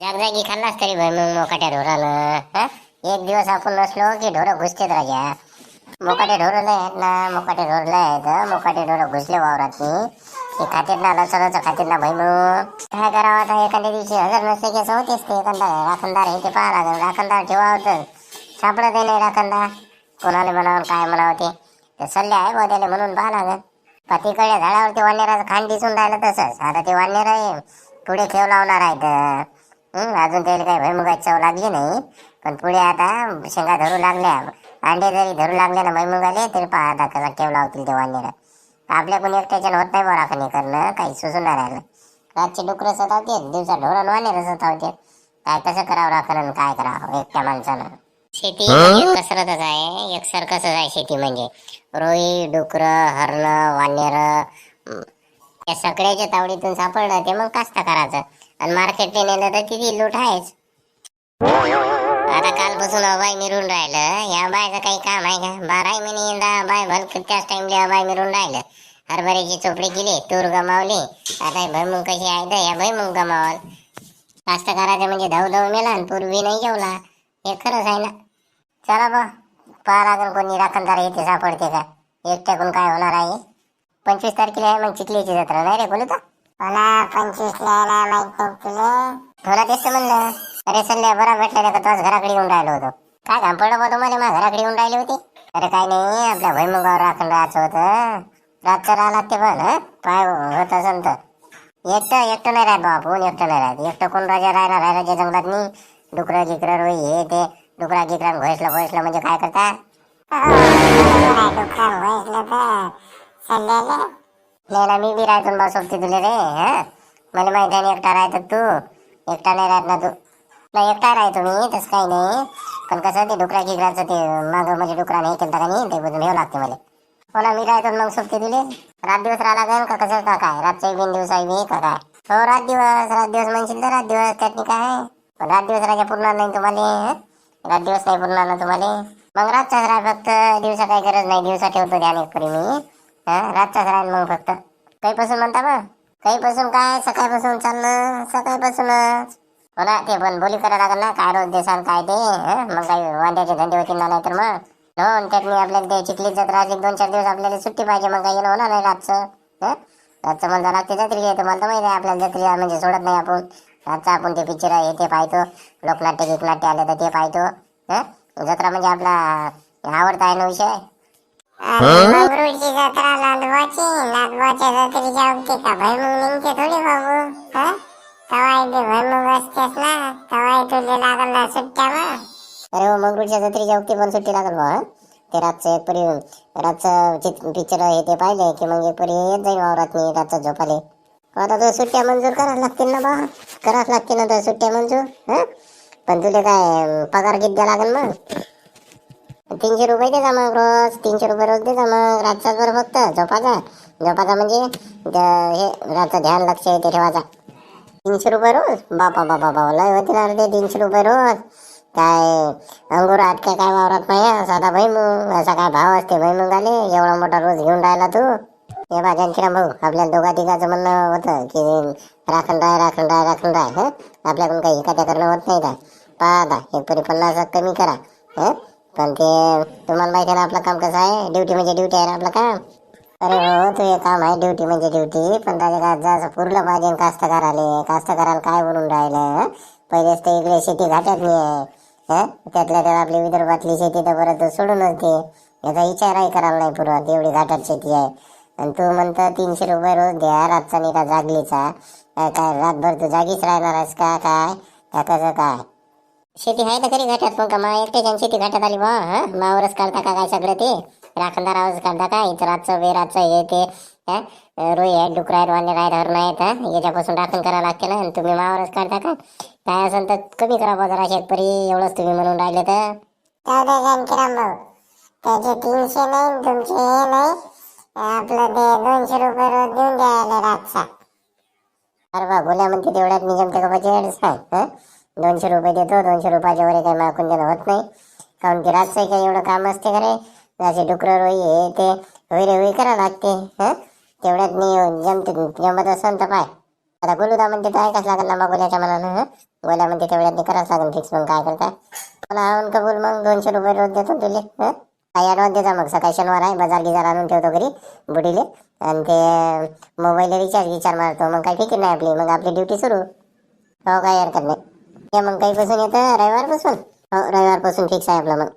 जागजागी खाल्लास तरी भाई मग मोकाट्या ढोरानं एक दिवस आपण नसलो की ढोरं घुसतेत राजा. मोकाटे ढोर लय आहेत ना मोकाटे ढोर लय आहेत मोकाटे ढोरं घुसले वावरात ते खातेत ना लसणाचं खातेत ना भाई मग काय करावं आता एखाद्या दिवशी हजर नसते की असं होतेच ते एखादा राखणदार हे ते पाहा लागेल. राखणदार ठेवा होतं. सापडत नाही राखणदार. कोणाला म्हणावं काय म्हणावं ते. तर सल्ले आहे बा त्याला म्हणून पाहा लागेल. पातीकडे झाडावरती वानेराचं खांड दिसून राहिलं तसंच. आता ते वानेर आहे. पुढे खेळ लावणार आहे तर. अजून त्याला काही भैमुगाची चव लागली नाही. पण पुढे आता शेंगा धरू लागल्या. अंडे जरी धरू लागले ना भैमुगाले तरी पहा आता कसा केव लावतील ते वानेर आपल्या कोणी एकट्याच्यानं होत नाही बरं राखणी करणं काही सुचून नाही राहिलं रातचे डुकरं सतावते दिवसा ढोरण वानेर सतावते काय कसं करावं राखण काय करावं एकट्या माणसानं? शेती म्हणजे कसरतच आहे. एक सरकसच आहे शेती म्हणजे. रोई डुकरं हरणं वानेर या सगळ्याच्या तावडीतून सापडलं ते मग कास्ता करायचं. आणि मार्केटने नेलं तर तिथे लूट आहेच. आता कालपासून अबाय मिरून राहिलं. या बायचं काही काम आहे का? बाराही महिने यंदा बाय भल त्याच टाइमला अबाय मिरून राहिलं. हरभऱ्याची चोपडी केली तूर गमावली. आता हे भैमुंग कशी आहे तर या भैमुंग गमावल. कास्त करायचं म्हणजे धाव धाव मेला आणि पूर्वी नाही जेवला. हे खरंच आहे ना? चला बा पहा लागेल कोणी राखणदार येते सापडते का? एकट्याकून काय होणार आहे? पंचवीस तारखेला आहे मग चिखलीची जत्रा नाही रे बोलू मला पंचवीस माहीत तुला तेच तर म्हणलं. अरे संध्या बरा भेटला का तुझ्याच घराकडे येऊन राहिलो होतो. काय घाम पडलं बा तुम्हाला? माझ्या घराकडे येऊन राहिली होती. अरे काय नाही आपल्या भैमुगावर राखण राहायचं होतं. रातचं राहिला ते पण काय होत असेल तर. एकटं एकटं नाही राहत बाबा कोण एकटं नाही राहत. एकटं कोण राजा राहिला राहिला जंगलात नाही डुकरं गिकरं रोई हे ते. डुकरा गिकरा घोसलं घोसलं म्हणजे काय करता? नाही ना मी बी राहतो बा सोबती तुले रे हा? मला माहिती आहे एकटा राहतो तू. एकटा नाही राहत ना तू. नाही एकटा राहतो मी तसं काही नाही. पण कसं ते डुकरा गिकराचं ते मागं म्हणजे डुकरा नाही केलं का नाही ते बघून घ्यावं लागते मला. हो ना मी राहतो मग सोबती तुले. रात दिवस राहा लागेल का कसं का काय? रातच्या बिन दिवसाही बी का काय? हो रात दिवस रात दिवस म्हणशील तर रात दिवस त्यातनी काय पण रात दिवस राजा पुरणार नाही तुम्हाला रात दिवस नाही पुरणार ना तुम्हाला. मग रातचाच राह फक्त दिवसा काही गरज नाही दिवसा ठेवतो ध्यान एक करी मी. हा रातचाच राहील मग फक्त. काहीपासून म्हणता मग काहीपासून काय? सकाळपासून चाललं सकाळपासूनच. हो ना ते पण बोली करायला लागेल ना काय रोज देसान काय ते हं? मग काही वांद्याचे धंदे होतील ना नाही तर मग. हो त्यात त्यातनी आपल्याला ते चिखलीत जात एक दोन चार दिवस आपल्याला सुट्टी पाहिजे मग काही येणं होणार नाही रातचं हं? रातचं म्हणता लागते जत्री आहे तुम्हाला तर माहिती आहे आपल्याला जत्री आहे म्हणजे सोडत नाही आपण. रातचं आपण ते पिक्चर आहे ते पाहतो. लोकनाट्य गिकनाट्य आले तर ते पाहतो हं? जत्रा म्हणजे आपला आवडता आहे ना विषय? मंगरूळची जत्रा जत्रेच्या का भैमुग निघते थोडी बाबू हं? तवाय ते भैमुग असतेस ना तवाय तुले लागल ना सुट्ट्या मग अरे हो मंगरूळच्या जत्रेच्या अगदी पण सुट्टी लागल बा हं? ते रातचं एक परी रातचं पिक्चर हे ते पाहिले की मग एक परी येत जाईल वावरात मी रातचं झोपाले आता तर सुट्ट्या मंजूर करावं लागतील ना बा करावंच लागतील ना तर सुट्ट्या मंजूर हं? पण तुला काय पगार किती द्या लागेल मग तीनशे रुपये दे जा मग रोज तीनशे रुपये रोज दे जा मग. रातचाच बरं फक्त झोपाचा झोपाचा म्हणजे हे रातचं ध्यान लक्ष येते ठेवायचा. तीनशे रुपये रोज? बापा बापा बाबा लय होते ना ते तीनशे रुपये रोज. काय अंगूर आटक्या काय वावरात माया? साधा भैमुग असा काय भाव असते भैमुग आले एवढा मोठा रोज घेऊन राहिला तू? हे भाज्यांची भाऊ आपल्या दोघा तिघाचं म्हणणं होतं की राखण राय राखण राय राखण राय हं? आपल्याकडून काही एखाद्या करणं होत नाही का पहा एक परी पन्नास कमी करा हं? पण ते तुम्हाला माहिती आहे ना आपलं काम कसं आहे? ड्युटी म्हणजे ड्युटी आहे ना आपलं काम. अरे हो तू हे काम आहे ड्युटी म्हणजे ड्युटी पण त्याच्या काय जसं पुरलं पाहिजे कास्तकाराले कास्तकाराला काय बोलून राहिलं पहिलेच ते इकडे शेती घाटत नाही आहे त्यातल्या त्यात आपली विदर्भातली शेती तर परत सोडूनच दे. याचा विचारही करायला नाही पुरत एवढी घाटात शेती आहे. आणि तू म्हणतं तीनशे रुपये रोज द्या रातचा नाही का जागलीचा काय रातभर तू जागीच राहणार आहेस का? काय? का कसं काय? शेती आहे ना खरी घाटात? मग का मा एकट्याच्या शेती घाटात आली बा हा? मावरच काढता का काय सगळं ते? राखणदार आवाज काढता का इथं रातचं वेराचं हे ते? रोई आहेत डुकर आहेत वांदे आहेत हरण आहेत याच्यापासून राखण करावं लागते ना तुम्ही मावरच काढता का? काय असेल तर कमी करा बाजारा शेतकरी एवढंच तुम्ही म्हणून राहिले तर. त्याचे तीनशे नाही तुमचे हे नाही. आपलं ते दोनशे रुपये रोज देऊन द्यायला रातचा अरे बा बोल्या म्हणते तेवढ्यात मी जमते का बजेट सांग? दोनशे रुपये देतो दोनशे रुपयाच्या वगैरे काही मला कुंजन होत नाही. कारण की रातचं काही एवढं काम असते का रे? जसे डुकरं रोई हे ते होई रे होई करा लागते हां? तेवढ्यात मी जमते जमत असेल तर पाय. आता गोलूदा म्हणते तर ऐकाच लागेल ना मग गोल्याच्या मनानं हं? गोल्या म्हणते तेवढ्यात करावंच लागेल फिक्स मग काय करता मला आवून कबूल मग दोनशे रुपये रोज देतो तुले हं? काही ॲडव्हान्स देता मग सकाळी शनिवार आहे बाजार गिजार आणून ठेवतो घरी बुडीले आणि ते मोबाईल रिचार्ज गिचार मारतो मग काही फिकीर नाही आपली मग आपली ड्युटी सुरू. हो काही हरकत नाही. मग काही पासून येतं रविवारपासून? हो रविवारपासून फिक्स आहे आपलं मग.